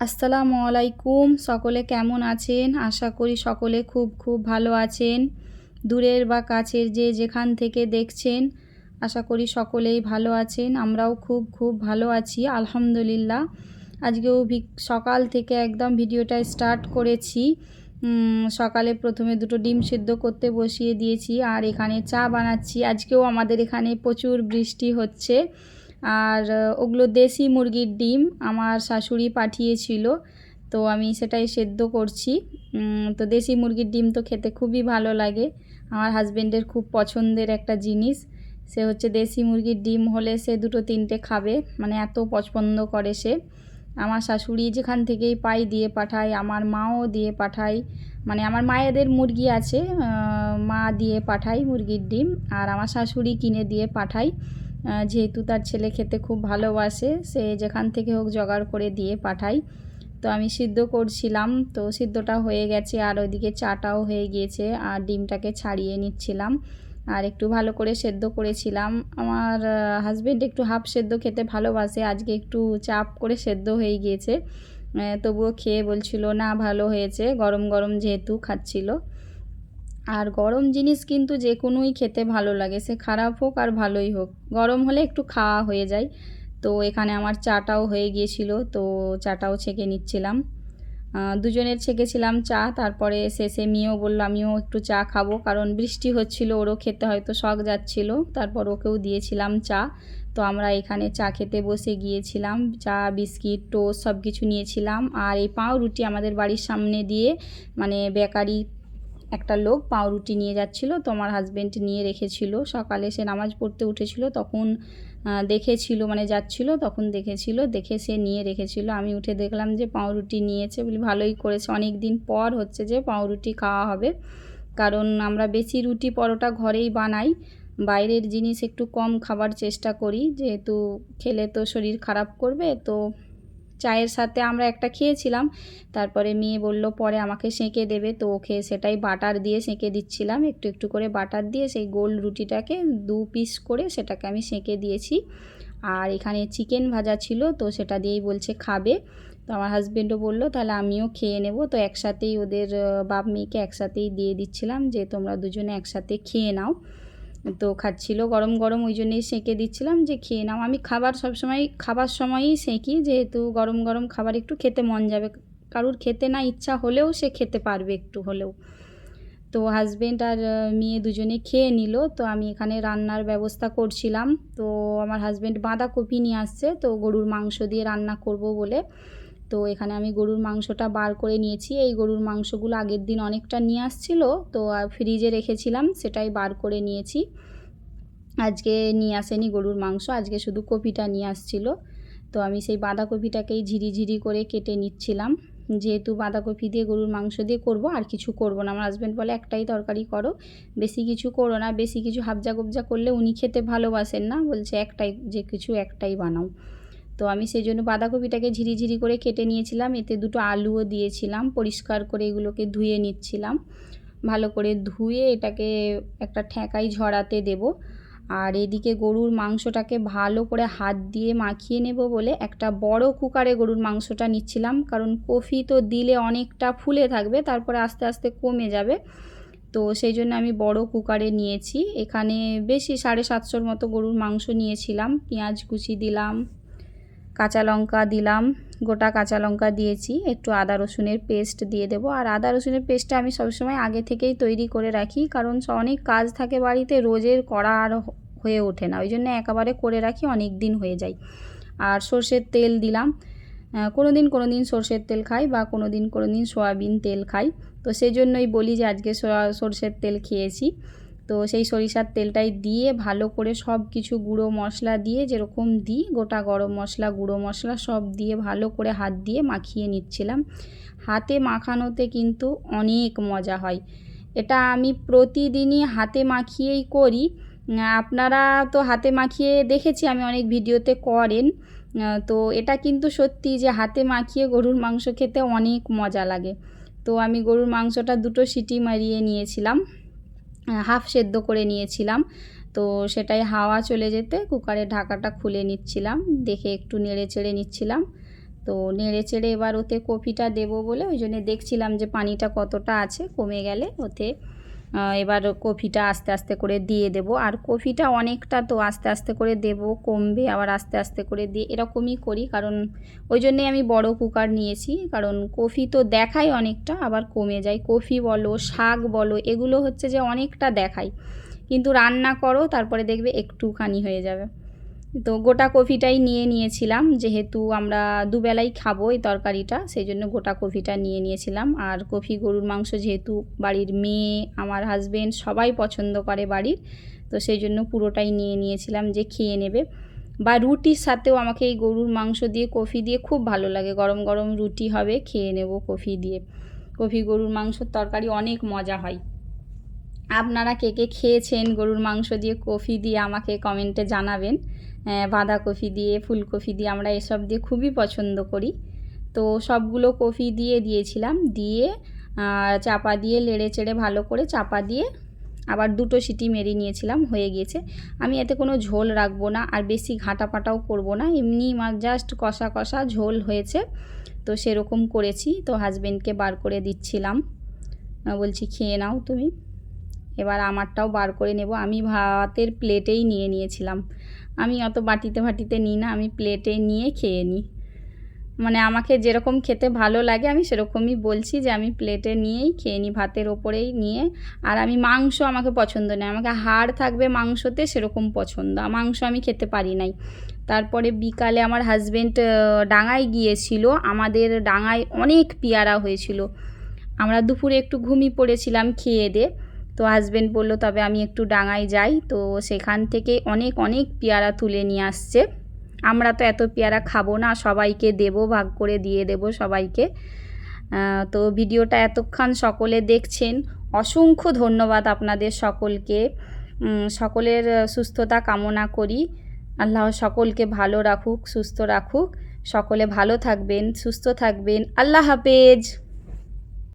আসসালামু আলাইকুম। সকলে কেমন আছেন? আশা করি সকলে খুব খুব ভালো আছেন। দূরের বা কাছের যে যেখান থেকে দেখছেন, আশা করি সকলেই ভালো আছেন। আমরাও খুব খুব ভালো আছি, আলহামদুলিল্লাহ। আজকেও সকাল থেকে একদম ভিডিওটা স্টার্ট করেছি। সকালে প্রথমে দুটো ডিম সিদ্ধ করতে বসিয়ে দিয়েছি আর এখানে চা বানাচ্ছি। আজকেও আমাদের এখানে প্রচুর বৃষ্টি হচ্ছে। আর ওগুলো দেশি মুরগির ডিম আমার শাশুড়ি পাঠিয়েছিল, তো আমি সেটাই সেদ্ধ করছি। তো দেশি মুরগির ডিম তো খেতে খুবই ভালো লাগে। আমার হাজবেন্ডের খুব পছন্দের একটা জিনিস, সে হচ্ছে দেশি মুরগির ডিম হলে সে দুটো তিনটে খাবে মানে এত পছন্দ করে সে। আমার শাশুড়ি যেখান থেকেই পাই দিয়ে পাঠায়, আমার মাও দিয়ে পাঠায় মানে আমার মায়েদের মুরগি আছে মা দিয়ে পাঠায় মুরগির ডিম, আর আমার শাশুড়ি কিনে দিয়ে পাঠায়। যেহেতু তার ছেলে খেতে খুব ভালোবাসে, সে যেখান থেকে হোক জোগাড় করে দিয়ে পাঠায় তো আমি সিদ্ধ করছিলাম, তো সিদ্ধটা হয়ে গেছে আর ওইদিকে চাটাও হয়ে গিয়েছে আর ডিমটাকে ছাড়িয়ে নিচ্ছিলাম। আর একটু ভালো করে সেদ্ধ করেছিলাম। আমার হাজবেন্ড একটু হাফ সেদ্ধ খেতে ভালোবাসে, আজকে একটু চাপ করে সেদ্ধ হয়ে গিয়েছে। তবুও খেয়ে বলছিল, না, ভালো হয়েছে, গরম গরম যেহেতু খাচ্ছিল। আর গরম জিনিস কিন্তু যে কোনোই খেতে ভালো লাগে, সে খারাপ হোক আর ভালোই হোক। গরম হলে একটু খাওয়া হয়ে যায়। তো এখানে আমার চাটাও হয়ে গিয়েছিল, তো চাটাও ছেঁকে নিচ্ছিলাম। দুজনের ছেঁকেছিলাম চা, তারপরে শেষে মেয়েও বলল, আমিও একটু চা খাব। কারণ বৃষ্টি হচ্ছিল, ওরও খেতে হয়তো শখ যাচ্ছিল, তারপর ওকেও দিয়েছিলাম চা। তো আমরা এখানে চা খেতে বসে গিয়েছিলাম, চা, বিস্কিট, টোস্ট সব কিছু নিয়েছিলাম। আর এই পাউরুটি আমাদের বাড়ির সামনে দিয়ে মানে বেকারি একটা লোক পাউরুটি নিয়ে যাচ্ছিল তো আমার হাজবেন্ড নিয়ে রেখেছিল। সকালে সে নামাজ পড়তে উঠেছিল, তখন দেখেছিল মানে যাচ্ছিল, তখন দেখেছিল, দেখে সে নিয়ে রেখেছিল। আমি উঠে দেখলাম যে পাউরুটি নিয়েছে, বলি ভালোই করেছে। অনেক দিন পর হচ্ছে যে পাউরুটি খাওয়া হবে। কারণ আমরা বেশি রুটি পরোটা ঘরেই বানাই। বাইরের জিনিস একটু কম খাবার চেষ্টা করি, যেহেতু খেলে তো শরীর খারাপ করবে, তো চায়ের সাথে আমরা একটা খেয়েছিলাম। তারপরে মেয়ে বলল, পরে আমাকে সেঁকে দেবে। তো ওকে সেটাই বাটার দিয়ে সেঁকে দিচ্ছিলাম। একটু একটু করে বাটার দিয়ে সেই গোল রুটিটাকে দু পিস করে সেটাকে আমি সেঁকে দিয়েছি। আর এখানে চিকেন ভাজা ছিল, তো সেটা দিয়েই বলছে, খাবে। তো আমার হাজবেন্ডও বলল, তাহলে আমিও খেয়ে নেব। তো একসাথেই ওদের বাপ মেয়েকে একসাথেই দিয়ে দিচ্ছিলাম যে, তোমরা দুজনে একসাথে খেয়ে নাও। তো খাচ্ছিল গরম গরম, ওই জন্যই সেঁকে দিচ্ছিলাম যে খেয়ে নাও। আমি খাবার সবসময়, খাবার সময়ই সেঁকি, যেহেতু গরম গরম খাবার একটু খেতে মন যাবে। কারুর খেতে না ইচ্ছা হলেও সে খেতে পারবে একটু হলেও। তো হাজবেন্ড আর মেয়ে দুজনে খেয়ে নিল। তো আমি এখানে রান্নার ব্যবস্থা করছিলাম। তো আমার হাজবেন্ড বাঁধাকপি নিয়ে আসছে। তো গরুর মাংস দিয়ে রান্না করব বলে। তো এখানে আমি গরুর মাংসটা বার করে নিয়েছি। এই গরুর মাংসগুলো আগের দিন অনেকটা নিয়ে আসছিল, তো ফ্রিজে রেখেছিলাম, সেটাই বার করে নিয়েছি। আজকে নিয়ে আসেনি গরুর মাংস, আজকে শুধু কপিটা নিয়ে আসছিল। তো আমি সেই বাঁধাকপিটাকেই ঝিরিঝিরি করে কেটে নিচ্ছিলাম। যেহেতু বাঁধাকপি দিয়ে গরুর মাংস দিয়ে করব, আর কিছু করব না। আমার হাজব্যান্ড বলে, একটাই তরকারি করো, বেশি কিছু করো না, বেশি কিছু হাবজা গবজা করলে উনি খেতে ভালোবাসেন না। বলছে, একটাই, যে কিছু একটাই বানাও। তো আমি সেই জন্য বাঁধাকপিটাকে ঝিরিঝিরি করে কেটে নিয়েছিলাম। এতে দুটো আলুও দিয়েছিলাম, পরিষ্কার করে এগুলোকে ধুয়ে নিচ্ছিলাম। ভালো করে ধুয়ে এটাকে একটা ঠেকাই ঝরাতে দেব। আর এদিকে গরুর মাংসটাকে ভালো করে হাত দিয়ে মাখিয়ে নেব বলে একটা বড় কুকারে গরুর মাংসটা নিচ্ছিলাম। কারণ কফি তো দিলে অনেকটা ফুলে থাকবে, তারপরে আস্তে আস্তে কমে যাবে। তো সেই জন্য আমি বড় কুকারে নিয়েছি। এখানে বেশি সাড়ে সাতশোর মতো গরুর মাংস নিয়েছিলাম। পেঁয়াজ কুচি দিলাম। কাঁচা লঙ্কা দিলাম, গোটা কাঁচা লঙ্কা দিয়েছি, একটু আদা রসুনের পেস্ট দিয়ে দেবো। আর আদা রসুনের পেস্টটা আমি সবসময় আগে থেকেই তৈরি করে রাখি, কারণ অনেক কাজ থাকে বাড়িতে, রোজের করা আর হয়ে ওঠে না, ওই জন্য একেবারে করে রাখি, অনেক দিন হয়ে যায়। আর সর্ষের তেল দিলাম। কোনো দিন কোনো দিন সর্ষের তেল খাই বা কোনো দিন কোনো দিন সয়াবিন তেল খাই। তো সেই জন্যই বলি যে আজকে সর্ষের তেল খেয়েছি। তো সেই সরিষার তেলটাই দিয়ে ভালো করে সব কিছু গুঁড়ো মশলা দিয়ে যেরকম দিই, গোটা গরম মশলা, গুঁড়ো মশলা সব দিয়ে ভালো করে হাত দিয়ে মাখিয়ে নিচ্ছিলাম। হাতে মাখানোতে কিন্তু অনেক মজা হয়। এটা আমি প্রতিদিনই হাতে মাখিয়েই করি। আপনারা তো হাতে মাখিয়ে দেখেছি, আমি অনেক ভিডিওতে করেন। তো এটা কিন্তু সত্যি যে হাতে মাখিয়ে গরুর মাংস খেতে অনেক মজা লাগে। তো আমি গরুর মাংসটা দুটো সিটি মারিয়ে নিয়েছিলাম। হাফ সেদ্ধ করে নিয়েছিলাম। তো সেটাই হাওয়া চলে যেতে কুকারের ঢাকাটা খুলে নিচ্ছিলাম, দেখে একটু নেড়ে চেড়ে নিচ্ছিলাম। তো নেড়ে চেড়ে এবার ওতে কপিটা দেবো বলে ওই জন্য দেখছিলাম যে পানিটা কতটা আছে, কমে গেলে ওতে এবার কফিটা আস্তে আস্তে করে দিয়ে দেব। আর কফিটা অনেকটা তো আস্তে আস্তে করে দেব, কমবে আবার আস্তে আস্তে করে দিয়ে এরকমই করি। কারণ ওই জন্যে আমি বড় কুকার নিয়েছি, কারণ কফি তো দেখায় অনেকটা, আবার কমে যায়। কফি বলো, শাক বলো, এগুলো হচ্ছে যে অনেকটা দেখায়। কিন্তু রান্না করো, তারপরে দেখবে একটুখানি হয়ে যাবে। তো গোটা কফিটাই নিয়ে নিয়েছিলাম। যেহেতু আমরা দুবেলাই খাব এই তরকারিটা, সেই জন্য গোটা কফিটা নিয়ে নিয়েছিলাম। আর কফি গরুর মাংস যেহেতু বাড়ির মেয়ে, আমার হাজবেন্ড সবাই পছন্দ করে বাড়ির, তো সেই জন্য পুরোটাই নিয়ে নিয়েছিলাম যে খেয়ে নেবে। বা রুটির সাথেও আমাকে এই গরুর মাংস দিয়ে, কফি দিয়ে খুব ভালো লাগে। গরম গরম রুটি হবে, খেয়ে নেব কফি দিয়ে। কফি গরুর মাংসর তরকারি অনেক মজা হয়। আপনারা কে কে খেয়েছেন? গরুর মাংস দিয়ে কফি দিয়ে আমাকে কমেন্টে জানাবেন। বাঁধাকপি দিয়ে, ফুলকপি দিয়ে আমরা এসব দিয়ে খুবই পছন্দ করি। তো সবগুলো কফি দিয়ে দিয়েছিলাম। দিয়ে চাপা দিয়ে লেড়ে চেড়ে ভালো করে চাপা দিয়ে আবার দুটো সিটি মেরে নিয়েছিলাম, হয়ে গিয়েছে। আমি এতে কোনো ঝোল রাখব না আর বেশি ঘাটা পাটাও করব না। এমনি আমার জাস্ট কষা কষা ঝোল হয়েছে। তো সেরকম করেছি। তো হাজবেন্ডকে বার করে দিচ্ছিলাম। বলছি, খেয়ে নাও তুমি। এবার আমারটাও বার করে নেব। আমি ভাতের প্লেটেই নিয়ে নিয়েছিলাম। আমি অত বাটিতে ফাটিতে নিই না, আমি প্লেটে নিয়ে খেয়ে নিই। মানে আমাকে যেরকম খেতে ভালো লাগে, আমি সেরকমই বলছি যে আমি প্লেটে নিয়েই খেয়ে নিই, ভাতের ওপরেই নিয়ে। আর আমি মাংস আমাকে পছন্দ নয়। আমাকে হাড় থাকবে মাংসতে সেরকম পছন্দ। মাংস আমি খেতে পারি নাই। তারপরে বিকালে আমার হাজবেন্ড ডাঙায় গিয়েছিল। আমাদের ডাঙায় অনেক পেয়ারা হয়েছিল। আমরা দুপুরে একটু ঘুমিয়ে পড়েছিলাম খেয়ে দিয়ে তো হাজবেন্ড বলল, তবে আমি একটু ডাঙায় যাই। তো সেখান থেকে অনেক অনেক পেয়ারা তুলে নিয়ে আসছে। আমরা তো এত পেয়ারা খাব না, সবাইকে দেব, ভাগ করে দিয়ে দেব সবাইকে। তো ভিডিওটা এতক্ষণ সকলে দেখছেন। অসংখ্য ধন্যবাদ আপনাদের সকলকে। সকলের সুস্থতা কামনা করি। আল্লাহ সকলকে ভালো রাখুক, সুস্থ রাখুক। সকলে ভালো থাকবেন, সুস্থ থাকবেন। আল্লাহ হাফেজ।